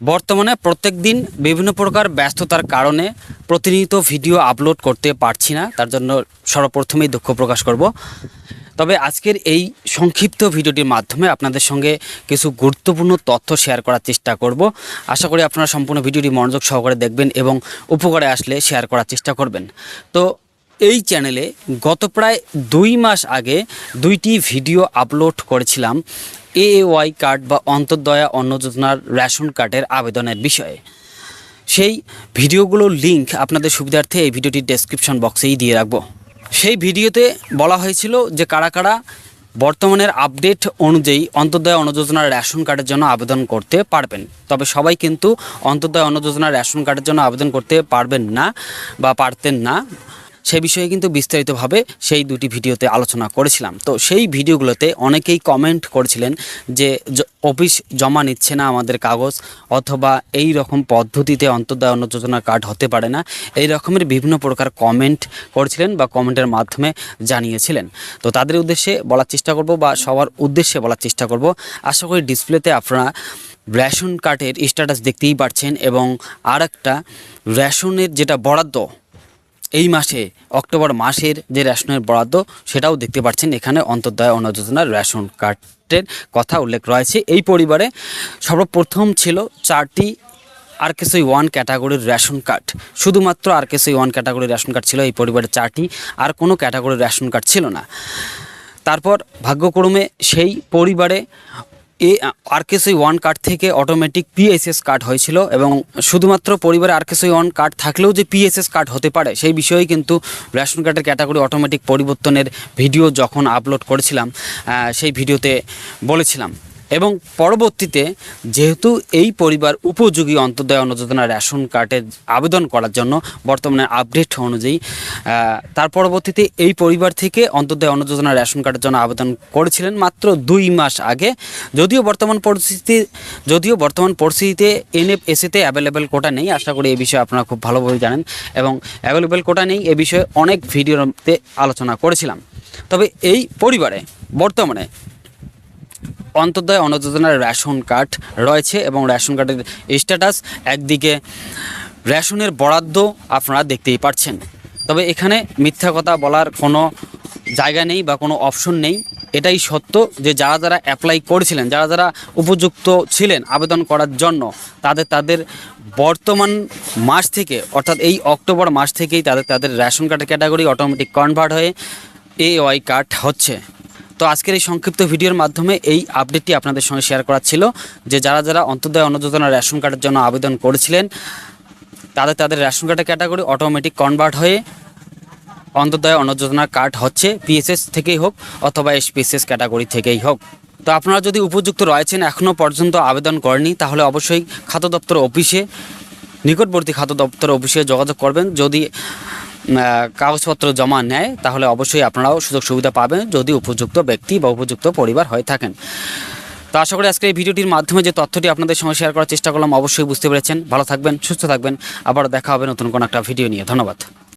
বর্তমানে প্রত্যেক দিন বিভিন্ন প্রকার ব্যস্ততার কারণে প্রতিনিয়ত ভিডিও আপলোড করতে পারছি না, তার জন্য সর্বপ্রথমেই দুঃখ প্রকাশ করব। তবে আজকের এই সংক্ষিপ্ত ভিডিওটির মাধ্যমে আপনাদের সঙ্গে কিছু গুরুত্বপূর্ণ তথ্য শেয়ার করার চেষ্টা করব। আশা করি আপনারা সম্পূর্ণ ভিডিওটি মনোযোগ সহকারে দেখবেন এবং উপকারে আসলে শেয়ার করার চেষ্টা করবেন। তো এই চ্যানেলে গত প্রায় দুই মাস আগে দুইটি ভিডিও আপলোড করেছিলাম এ ওয়াই কার্ড বা অন্তর্দয়া অন্ন যোজনার রেশন কার্ডের আবেদনের বিষয়ে। সেই ভিডিওগুলোর লিংক আপনাদের সুবিধার্থে এই ভিডিওটির ডেসক্রিপশন বক্সেই দিয়ে রাখব। সেই ভিডিওতে বলা হয়েছিল যে কারা কারা বর্তমানের আপডেট অনুযায়ী অন্তর্দয় অন্ন যোজনার রেশন কার্ডের জন্য আবেদন করতে পারবেন। তবে সবাই কিন্তু অন্তর্দয় অন্ন যোজনার রেশন কার্ডের জন্য আবেদন করতে পারবেন না বা পারতেন না। সে বিষয়ে কিন্তু বিস্তারিতভাবে সেই দুটি ভিডিওতে আলোচনা করেছিলাম। তো সেই ভিডিওগুলোতে অনেকেই কমেন্ট করেছিলেন যে অফিস জমা নিচ্ছে না আমাদের কাগজ, অথবা এই রকম পদ্ধতিতে অন্তর্দয় অন্ন যোজনা কার্ড হতে পারে না। এই রকমের বিভিন্ন প্রকার কমেন্ট করেছিলেন বা কমেন্টের মাধ্যমে জানিয়েছিলেন। তো তাদের উদ্দেশ্যে বলার চেষ্টা করব বা সবার উদ্দেশ্যে বলার চেষ্টা করব। আশা করি ডিসপ্লেতে আপনারা রেশন কার্ডের স্ট্যাটাস দেখতেই পাচ্ছেন এবং আর একটা রেশনের যেটা বরাদ্দ এই মাসে, অক্টোবর মাসের যে রেশনের বরাদ্দ, সেটাও দেখতে পাচ্ছেন। এখানে অন্তর্দয় অন্ন যোজনার রেশন কার্ডের কথা উল্লেখ রয়েছে। এই পরিবারে সর্বপ্রথম ছিল চারটি আরকেসই ওয়ান ক্যাটাগরির রেশন কার্ড। শুধুমাত্র আর আরকেসই ওয়ান ক্যাটাগরির রেশন কার্ড ছিল, এই পরিবারে চারটি, আর কোনো ক্যাটাগরির রেশন কার্ড ছিল না। তারপর ভাগ্যক্রমে সেই পরিবারে এ আরকেসি ওয়ান কার্ড থেকে অটোমেটিক পিএসএস কার্ড হয়েছিল এবং শুধুমাত্র পরিবারে আরকেসি ওয়ান কার্ড থাকলেও যে পিএসএস কার্ড হতে পারে, সেই বিষয়ে কিন্তু রেশন কার্ডের ক্যাটাগরি অটোমেটিক পরিবর্তনের ভিডিও যখন আপলোড করেছিলাম সেই ভিডিওতে বলেছিলাম। এবং পরবর্তীতে যেহেতু এই পরিবার উপযোগী অন্তর্দয় অন্ন যোজনা রেশন কার্ডের আবেদন করার জন্য বর্তমানে আপডেট অনুযায়ী তার পরবর্তীতে এই পরিবার থেকে অন্তর্দয় অন্ন যোজনা রেশন কার্ডের জন্য আবেদন করেছিলেন মাত্র দুই মাস আগে। যদিও বর্তমান পরিস্থিতি যদিও বর্তমান পরিস্থিতিতে এনএফ এসিতে অ্যাভেলেবেল কোটা নেই, আশা করি এই বিষয়ে আপনারা খুব ভালোভাবে জানেন এবং অ্যাভেলেবেল কোটা নেই, এ বিষয়ে অনেক ভিডিওতে আলোচনা করেছিলাম। তবে এই পরিবারে বর্তমানে অন্তর্দয় অন্ন যোজনার রেশন কার্ড রয়েছে এবং রেশন কার্ডের স্ট্যাটাস একদিকে রেশনের বরাদ্দ আপনারা দেখতেই পাচ্ছেন। তবে এখানে মিথ্যা কথা বলার কোনো জায়গা নেই বা কোনো অপশন নেই। এটাই সত্য যে যারা যারা অ্যাপ্লাই করেছিলেন, যারা যারা উপযুক্ত ছিলেন আবেদন করার জন্য, তাদের তাদের বর্তমান মাস থেকে, অর্থাৎ এই অক্টোবর মাস থেকেই তাদের তাদের রেশন কার্ডের ক্যাটাগরি অটোমেটিক কনভার্ট হয়ে এ ওয়াই কার্ড হচ্ছে। তো আজকের এই সংক্ষিপ্ত ভিডিওর মাধ্যমে এই আপডেটটি আপনাদের সঙ্গে শেয়ার করা ছিল যে যারা যারা অন্তর্দয় অন্ন যোজনা রেশন কার্ডের জন্য আবেদন করেছিলেন, তাদের তাদের রেশন কার্ডের ক্যাটাগরি অটোমেটিক কনভার্ট হয়ে অন্তর্দয় অন্ন যোজনার কার্ড হচ্ছে পিএসএস থেকেই হোক অথবা এসপিএসএস ক্যাটাগরি থেকেই হোক। তো আপনারা যদি উপযুক্ত রয়েছেন এখনও পর্যন্ত আবেদন করেনি তাহলে অবশ্যই খাদ্য দপ্তর অফিসে নিকটবর্তী খাদ্য দপ্তর অফিসে যোগাযোগ করবেন। যদি কাগজপত্র জমা নেয়, তাহলে অবশ্যই আপনারাও সুযোগ সুবিধা পাবেন যদি উপযুক্ত ব্যক্তি বা উপযুক্ত পরিবার হয়ে থাকেন। তো আশা করি আজকে এই ভিডিওটির মাধ্যমে যে তথ্যটি আপনাদের সঙ্গে শেয়ার করার চেষ্টা করলাম, অবশ্যই বুঝতে পেরেছেন। ভালো থাকবেন, সুস্থ থাকবেন। আবার দেখা হবে নতুন কোনো একটা ভিডিও নিয়ে। ধন্যবাদ।